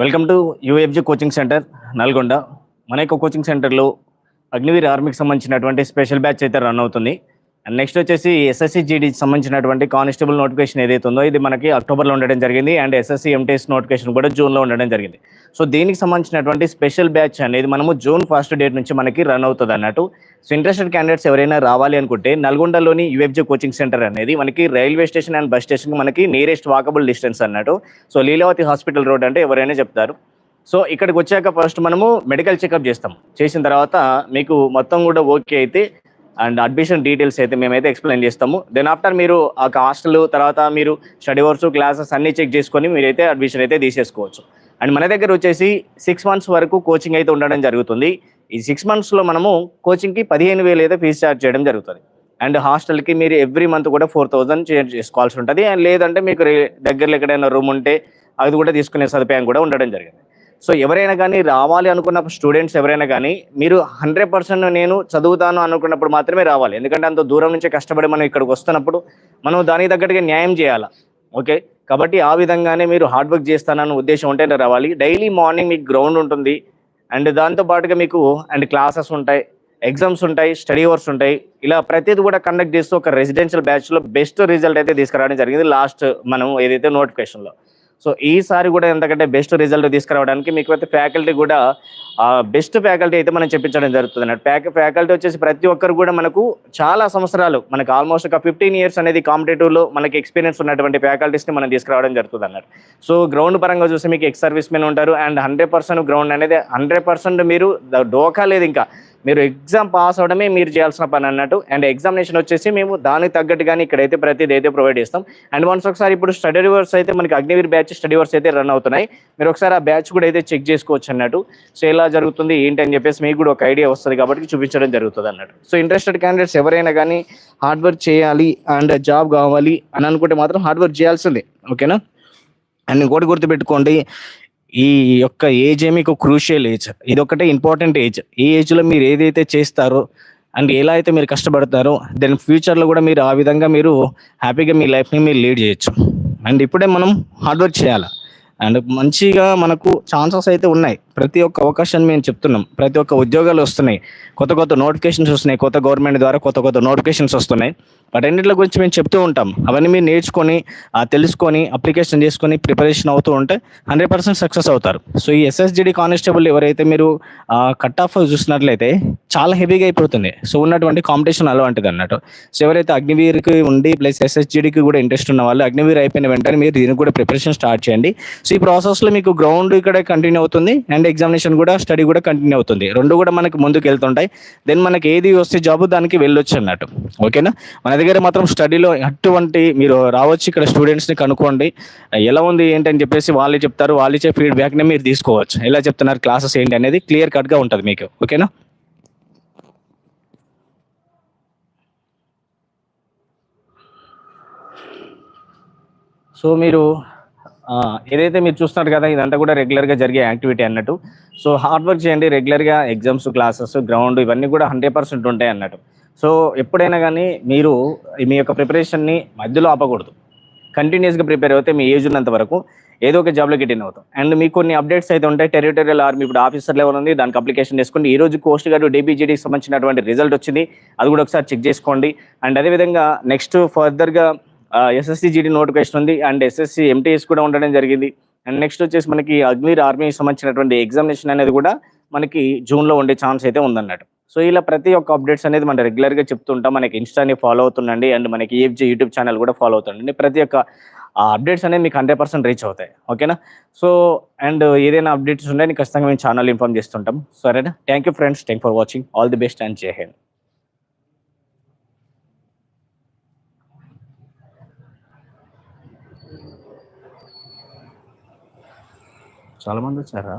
Welcome to UFG coaching centre Nalgonda. మన యొక్క coaching సెంటర్లో అగ్నివీర్ ఆర్మీకి సంబంధించినటువంటి స్పెషల్ బ్యాచ్ అయితే రన్ అవుతుంది. నెక్స్ట్ వచ్చేసి ఎస్ఎస్సి జీడీకి సంబంధించినటువంటి కానిస్టేబుల్ నోటిఫికేషన్ ఏదైతే ఉందో ఇది మనకి అక్టోబర్లో ఉండడం జరిగింది అండ్ ఎస్ఎస్సి ఎంటీఎస్ నోటిఫికేషన్ కూడా జూన్లో ఉండడం జరిగింది. సో దీనికి సంబంధించినటువంటి స్పెషల్ బ్యాచ్ అనేది మనము జూన్ ఫస్ట్ డేట్ నుంచి మనకి రన్ అవుతుంది అన్నట్టు. సో ఇంట్రెస్టెడ్ క్యాండిడేట్స్ ఎవరైనా రావాలి అనుకుంటే నల్గొండలోని యూఎఫ్జే కోచింగ్ సెంటర్ అనేది మనకి railway station and bus station మనకి నియరెస్ట్ వాకబుల్ డిస్టెన్స్ అన్నట్టు. సో లీలావతి హాస్పిటల్ రోడ్ అంటే ఎవరైనా చెప్తారు. సో ఇక్కడికి వచ్చాక ఫస్ట్ మనము మెడికల్ చెకప్ చేస్తాం. చేసిన తర్వాత మీకు మొత్తం కూడా ఓకే అయితే అండ్ అడ్మిషన్ డీటెయిల్స్ అయితే మేమైతే ఎక్స్ప్లెయిన్ చేస్తాము. దెన్ ఆఫ్టర్ మీరు ఆ హాస్టల్ తర్వాత మీరు స్టడీ వర్క్స్ క్లాసెస్ అన్ని చెక్ చేసుకొని మీరైతే అడ్మిషన్ అయితే తీసేసుకోవచ్చు. అండ్ మన దగ్గర వచ్చేసి సిక్స్ మంత్స్ వరకు కోచింగ్ అయితే ఉండడం జరుగుతుంది. ఈ సిక్స్ మంత్స్లో మనము కోచింగ్కి పదిహేను వేలు అయితే ఫీజు ఛార్జ్ చేయడం జరుగుతుంది. అండ్ హాస్టల్కి మీరు ఎవ్రీ మంత్ కూడా ఫోర్ థౌజండ్ చేసుకోవాల్సి ఉంటుంది. అండ్ లేదంటే మీకు దగ్గరలో ఎక్కడైనా రూమ్ ఉంటే అది కూడా తీసుకునే సదుపాయం కూడా ఉండడం జరిగింది. సో ఎవరైనా కానీ రావాలి అనుకున్న స్టూడెంట్స్ ఎవరైనా కానీ మీరు హండ్రెడ్ పర్సెంట్ నేను చదువుతాను అనుకున్నప్పుడు మాత్రమే రావాలి. ఎందుకంటే అంత దూరం నుంచి కష్టపడి మనం ఇక్కడికి వస్తున్నప్పుడు మనం దానికి తగ్గట్టుగా న్యాయం చేయాలి? ఓకే? కాబట్టి ఆ విధంగానే మీరు హార్డ్ వర్క్ చేస్తానన్న ఉద్దేశం ఉంటేనే రావాలి. డైలీ మార్నింగ్ మీకు గ్రౌండ్ ఉంటుంది. అండ్ దాంతో పాటుగా మీకు అండ్ క్లాసెస్ ఉంటాయి ఎగ్జామ్స్ ఉంటాయి స్టడీ అవర్స్ ఉంటాయి. ఇలా ప్రతిదీ కూడా కండక్ట్ చేస్తూ ఒక రెసిడెన్షియల్ బ్యాచ్లో బెస్ట్ రిజల్ట్ అయితే తీసుకురావడం జరిగింది లాస్ట్ మనం ఏదైతే నోటిఫికేషన్లో. సో ఈసారి కూడా ఎంతకంటే బెస్ట్ రిజల్ట్ తీసుకురావడానికి మీకు అయితే ఫ్యాకల్టీ కూడా బెస్ట్ ఫ్యాకల్టీ అయితే మనం చెప్పించడం జరుగుతుంది. అన్నట్టు ఫ్యాక ఫ్యాకల్టీ వచ్చేసి ప్రతి ఒక్కరు కూడా మనకు చాలా సంవత్సరాలు మనకు ఆల్మోస్ట్ ఒక ఫిఫ్టీన్ ఇయర్స్ అనేది కాంపిటేటివ్లో మనకి ఎక్స్పీరియన్స్ ఉన్నటువంటి ఫ్యాకల్టీస్ని మనం తీసుకురావడం జరుగుతుంది అన్నట్టు. సో గ్రౌండ్ పరంగా చూస్తే మీకు ఎక్స్ సర్వీస్ మెన్ ఉంటారు. అండ్ హండ్రెడ్ పర్సెంట్ గ్రౌండ్ అనేది హండ్రెడ్ పర్సెంట్ మీరు డోకా లేదు ఇంకా. మీరు ఎగ్జామ్ పాస్ అవడమే మీరు చేయాల్సిన పని అన్నట్టు. అండ్ ఎగ్జామినేషన్ వచ్చేసి మేము దానికి తగ్గట్టుగానే ఇక్కడైతే ప్రతిదీ అయితే ప్రొవైడ్ చేస్తాం. అండ్ వన్స్ ఒకసారి ఇప్పుడు స్టడీ వర్స్ అయితే మనకి అగ్నివీర్ బ్యాచ్ స్టడీ వర్స్ అయితే రన్ అవుతున్నాయి. మీరు ఒకసారి ఆ బ్యాచ్ కూడా అయితే చెక్ చేసుకోవచ్చు అన్నట్టు. సో ఎలా జరుగుతుంది ఏంటి అని చెప్పేసి మీకు కూడా ఒక ఐడియా వస్తుంది కాబట్టి చూపించడం జరుగుతుంది అన్నట్టు. సో ఇంట్రెస్టెడ్ క్యాండిడేట్స్ ఎవరైనా కానీ హార్డ్ వర్క్ చేయాలి అండ్ జాబ్ కావాలి అని అనుకుంటే మాత్రం హార్డ్ వర్క్ చేయాల్సిందే. ఓకేనా అండ్ ఇంకోటి గుర్తుపెట్టుకోండి ఈ యొక్క ఏజ్ మీకు క్రూషియల్ ఏజ్ ఇది ఒకటే ఇంపార్టెంట్ ఏజ్ ఈ ఏజ్లో మీరు ఏదైతే చేస్తారో అండ్ ఎలా అయితే మీరు కష్టపడతారో దెన్ ఫ్యూచర్లో కూడా మీరు ఆ విధంగా మీరు హ్యాపీగా మీ లైఫ్ని మీరు లీడ్ చేయొచ్చు. అండ్ ఇప్పుడే మనం హార్డ్ వర్క్ చేయాలి? అండ్ మంచిగా మనకు ఛాన్సెస్ అయితే ఉన్నాయి. ప్రతి ఒక్క అవకాశాన్ని మేము చెప్తున్నాం. ప్రతి ఒక్క ఉద్యోగాలు వస్తున్నాయి. కొత్త కొత్త నోటిఫికేషన్స్ వస్తున్నాయి. కొత్త గవర్నమెంట్ ద్వారా కొత్త కొత్త నోటిఫికేషన్స్ వస్తున్నాయి. వాటన్నిటి గురించి మేము చెప్తూ ఉంటాం. అవన్నీ మీరు నేర్చుకొని తెలుసుకొని అప్లికేషన్ చేసుకొని ప్రిపరేషన్ అవుతూ ఉంటే హండ్రెడ్ పర్సెంట్ సక్సెస్ అవుతారు. సో ఈ ఎస్ఎస్జిడి కానిస్టేబుల్ ఎవరైతే మీరు కట్ ఆఫ్ చూసినట్లయితే చాలా హెవీగా అయిపోతుంది. సో ఉన్నటువంటి కాంపిటీషన్ అలాంటిది అన్నట్టు. సో ఎవరైతే అగ్నివీర్కి ఉండి ప్లస్ ఎస్ఎస్జిడికి కూడా ఇంట్రెస్ట్ ఉన్న వాళ్ళు అగ్నివీర్ అయిపోయిన వెంటనే మీరు దీనికి కూడా ప్రిపరేషన్ స్టార్ట్ చేయండి. సో ఈ ప్రాసెస్లో మీకు గ్రౌండ్ ఇక్కడ కంటిన్యూ అవుతుంది. అండ్ ఎగ్జామినేషన్ కూడా స్టడీ కూడా కంటిన్యూ అవుతుంది. రెండు కూడా మనకి ముందుకు వెళ్తుంటాయి దెన్ మనకి ఏది వస్తే జాబ్ దానికి వెళ్ళొచ్చు అన్నట్టు. ఓకేనా? మన దగ్గర మాత్రం స్టడీలో అటువంటి మీరు రావచ్చు ఇక్కడ స్టూడెంట్స్ని కనుక్కోండి. ఎలా ఉంది ఏంటి అని చెప్పేసి వాళ్ళే చెప్తారు. వాళ్ళు ఇచ్చే ఫీడ్బ్యాక్ని మీరు తీసుకోవచ్చు. ఎలా చెప్తున్నారు క్లాసెస్ ఏంటి అనేది క్లియర్ కట్గా ఉంటుంది మీకు. ఓకేనా? సో మీరు ఏదైతే మీరు చూస్తున్నారు కదా ఇదంతా కూడా రెగ్యులర్గా జరిగే యాక్టివిటీ అన్నట్టు. సో హార్డ్ వర్క్ చేయండి రెగ్యులర్గా ఎగ్జామ్స్ క్లాసెస్ గ్రౌండ్ ఇవన్నీ కూడా హండ్రెడ్ పర్సెంట్ ఉంటాయి అన్నట్టు. సో ఎప్పుడైనా కానీ మీరు మీ యొక్క ప్రిపరేషన్ని మధ్యలో ఆపకూడదు. కంటిన్యూస్గా ప్రిపేర్ అవుతే మీ ఏజ్ ఉన్నంత వరకు ఏదో ఒక జాబ్లో గెట్ ఇన్ అవుతాం. అండ్ మీకు కొన్ని అప్డేట్స్ అయితే ఉంటాయి. టెరిటోరియల్ ఆర్మీ ఇప్పుడు ఆఫీసర్ లెవెల్ ఉంది. దానికి అప్లికేషన్ చేసుకోండి ఈ రోజు కోస్ట్ గార్డ్ డీబీజీడీకి సంబంధించినటువంటి రిజల్ట్ వచ్చింది. అది కూడా ఒకసారి చెక్ చేసుకోండి. అండ్ అదేవిధంగా నెక్స్ట్ ఫర్దర్గా ఎస్ఎస్సి జీడీ నోటిఫికేషన్ ఉంది అండ్ ఎస్ఎస్సి ఎంటీఎస్ కూడా ఉండడం జరిగింది. అండ్ నెక్స్ట్ వచ్చేసి మనకి అగ్నిర్ ఆర్మీకి సంబంధించినటువంటి ఎగ్జామినేషన్ అనేది కూడా మనకి జూన్లో ఉండే ఛాన్స్ అయితే ఉందన్నట్టు. సో ఇలా ప్రతి ఒక్క అప్డేట్స్ అనేది మనం రెగ్యులర్గా చెప్తుంటాం మనకి ఇన్స్టాని ఫాలో అవుతుండండి అండ్ మనకి ఈఎఫ్జీ యూట్యూబ్ ఛానల్ కూడా ఫాలో అవుతుండండి. ప్రతి ఒక్క అప్డేట్స్ అనేది మీకు హండ్రెడ్ పర్సెంట్ రీచ్ అవుతాయి. ఓకేనా సో అండ్ ఏదైనా అప్డేట్స్ ఉంటే ఖచ్చితంగా మేము ఛానల్ ఇన్ఫార్మ్ చేస్తుంటాం. సరేనా? Thank you friends thank for watching all the best and Jai Hind చాలా మంది వచ్చారా?